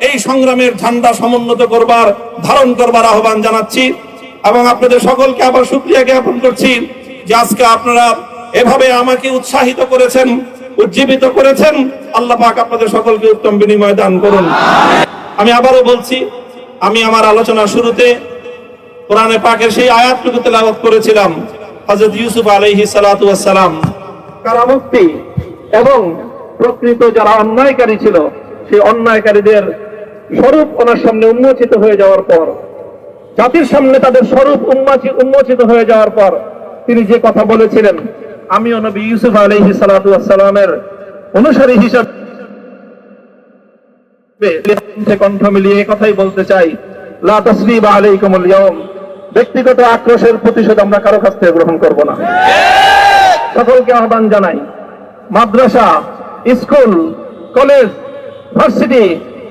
এই সংগ্রামের ঝান্ডা সমুন্নত করবার, ধারণ করবার আহ্বান জানাচ্ছি এবং আপনাদের সকলকে আবার শুক্রিয়া জ্ঞাপন করছি যে আজকে আপনারা এভাবে আমাকে উৎসাহিত করেছেন, উজ্জীবিত করেছেন। আল্লাহ পাক আপনাদের সকলকে উত্তম বিনিময় দান করুন। আমি আবারও বলছি, আমি আমার আলোচনার শুরুতে কোরআনে পাকের সেই আয়াতটুকু তেলাওয়াত করেছিলাম, হযরত ইউসুফ ওয়াস সালাম কারামুক্তি এবং প্রকৃত যারা অন্যায়কারী ছিল, সেই অন্যায়কারীদের স্বরূপ ওনার সামনে উন্মোচিত হয়ে যাওয়ার পর, জাতির সামনে তাদের স্বরূপ উন্মোচিত হয়ে যাওয়ার পর তিনি যে কথা বলেছিলেন, আমিও নবী ইউসুফ আলাইহি সালাতু সালামের অনুসারী হিসাবে কণ্ঠ মিলিয়ে কথাই বলতে চাই, লা তাসরিবা আলাইকুমুল ইয়াউম, ব্যক্তিগত আক্রোশের প্রতিশোধ আমরা কারও কাছ থেকে গ্রহণ করব না। সকলকে আহ্বান জানাই, মাদ্রাসা, স্কুল, কলেজ, ভার্সিটি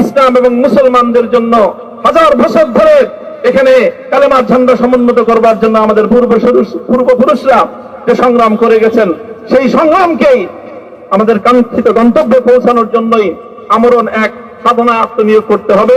ইসলাম এবং মুসলমানদের জন্য হাজার বছর ধরে এখানে কালেমার ঝান্ডা সমুন্নত করবার জন্য আমাদের পূর্ব পূর্বপুরুষরা যে সংগ্রাম করে গেছেন, সেই সংগ্রামকেই আমাদের কাঙ্ক্ষিত গন্তব্যে পৌঁছানোর জন্যই আমরণ এক সাধনা আত্মনিয়োগ করতে হবে।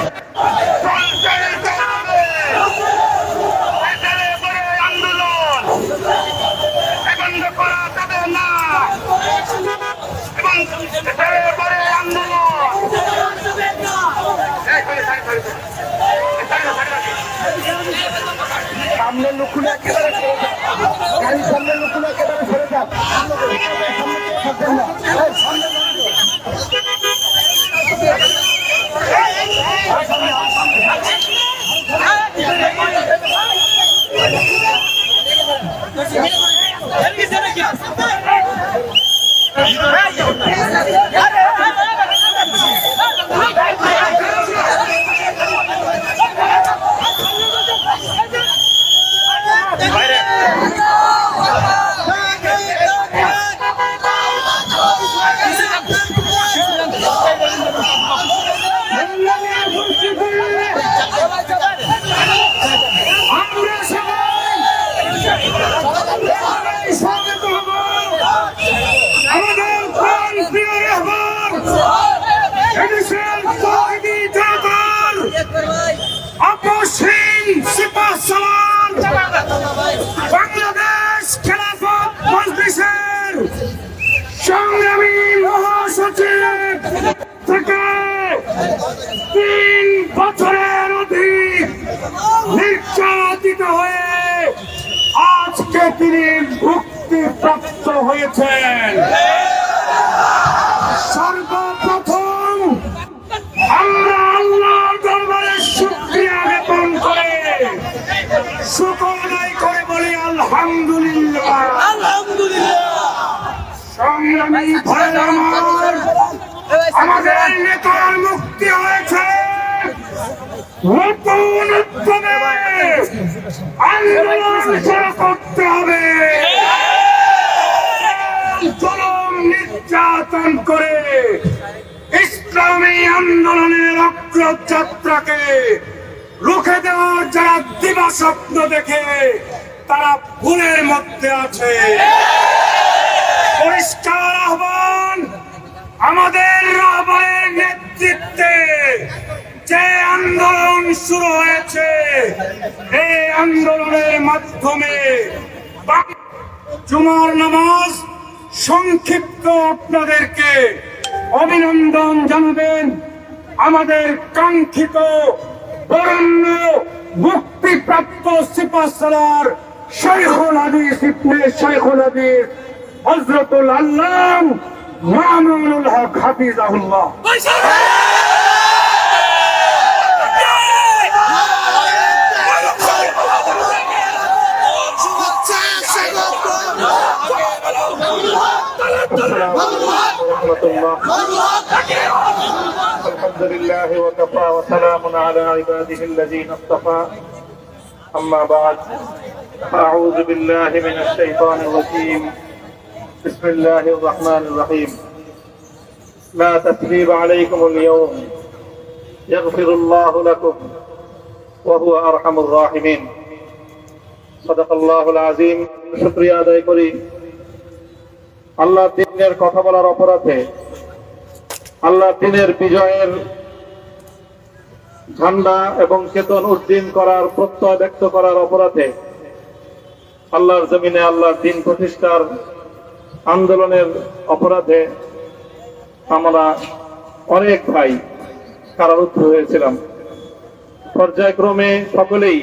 সামনে লক্ষণ একেবারে সরে যান গাড়ি সামনে লক্ষণ একেবারে সরে যান সামনে থাকবেন না বাংলাদেশ খেলাফত মজলিসের সংগ্রামী মহাসচিব থেকে তিন বছরের অধিক নির্যাতিত হয়ে আজকে তিনি মুক্তিপ্রাপ্ত হয়েছেন। আলহামদুলিল্লাহ। আমার, আমাদের নেতার মুক্তি হয়েছে। নতুন উদ্যমে আন্দোলন শুরু করতে হবে। জুলুম নির্যাতন করে ইসলামী আন্দোলনের অগ্রযাত্রাকে রুখে দেওয়ার যারা দিবা স্বপ্ন দেখে তারা ভুলের মধ্যে আছে। পরিষ্কার আহ্বান আমাদের রাহবারের নেতৃত্বে যে আন্দোলন শুরু হয়েছে, এই আন্দোলনের মাধ্যমে জুমার নামাজ সংক্ষিপ্ত আপনাদেরকে অভিনন্দন জানাবেন। আমাদের কাঙ্ক্ষিত বরণ্য মুক্তিপ্রাপ্ত সিপাসালার শেখুল হাদিস ইবনে শেখুল হাদিস হজরতুল আল্লাহ মামুনুল হক হাফিজাহুল্লাহ السلام عليكم ورحمة الله الحمد لله وكفى وسلام على عباده الذين اصطفى أما بعد أعوذ بالله من الشيطان الرجيم بسم الله الرحمن الرحيم لا تثريب عليكم اليوم يغفر الله لكم وهو أرحم الراحمين صدق الله العظيم شكريا আদায় করি আল্লাহ দিনের কথা বলার অপরাধে আল্লাহ দিনের বিজয়ের ঝান্ডা এবং চেতন উদ্দিন করার প্রত্যয় ব্যক্ত করার অপরাধে আল্লাহর জমিনে আল্লাহর দিন প্রতিষ্ঠার আন্দোলনের অপরাধে আমরা অনেক ভাই কারারুদ্ধ হয়েছিলাম। পর্যায়ক্রমে সকলেই